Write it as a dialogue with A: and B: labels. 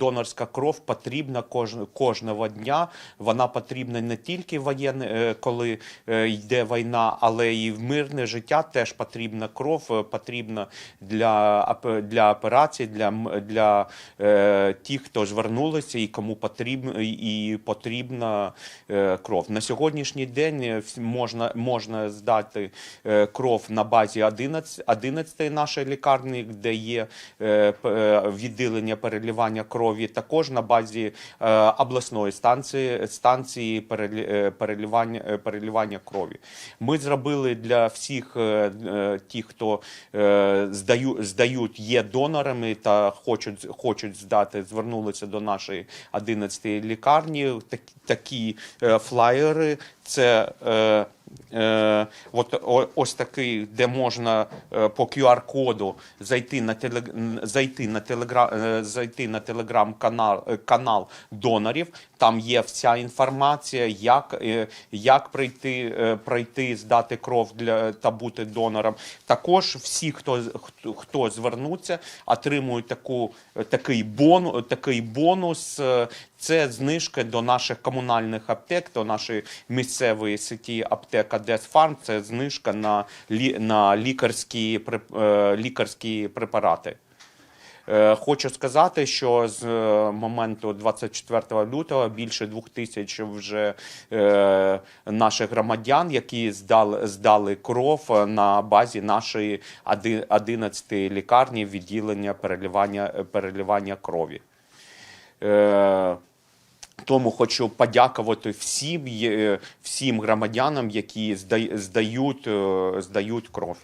A: донорська кров потрібна кож, кожного дня. Вона потрібна не тільки воєнне, е, коли е, йде війна, але і в мирне життя теж потрібна кров. е, Потрібна для, для операцій, для, для е, тих, хто звернулися і кому потрібно і потрібна е, кров. На сьогоднішній день можна, можна здати е, кров на базі 11, 11 нашої лікарні, де є е, е, відділення переливання крові, також на базі е, обласної станції, станції перелі- е, е, крові. Ми зробили для всіх тих, хто е, здаю, здають, є донорами та хочуть, хочуть здати, звернулися до нашої 11 лікарні. Так, такі флаєри. Це е, е, от, о, ось такий, де можна е, по QR-коду зайти на телег... зайти на телеграм зайти на телеграм-канал е, канал донорів. Там є вся інформація, як, е, як прийти, е, пройти, здати кров для та бути донором. Також всі, хто хто, хто звернуться, отримують таку такий бонус, такий бонус. е, Це знижка до наших комунальних аптек, до нашої місцевої сеті аптека Десфарм. Це знижка на, лі, на лікарські, е, лікарські препарати. Е, Хочу сказати, що з е, моменту 24 лютого більше двох тисяч вже наших громадян, які здали, здали кров на базі нашої 11 лікарні відділення переливання, переливання крові. Е, тому хочу подякувати всім, є- всім громадянам, які зда- здають, е, здають кров.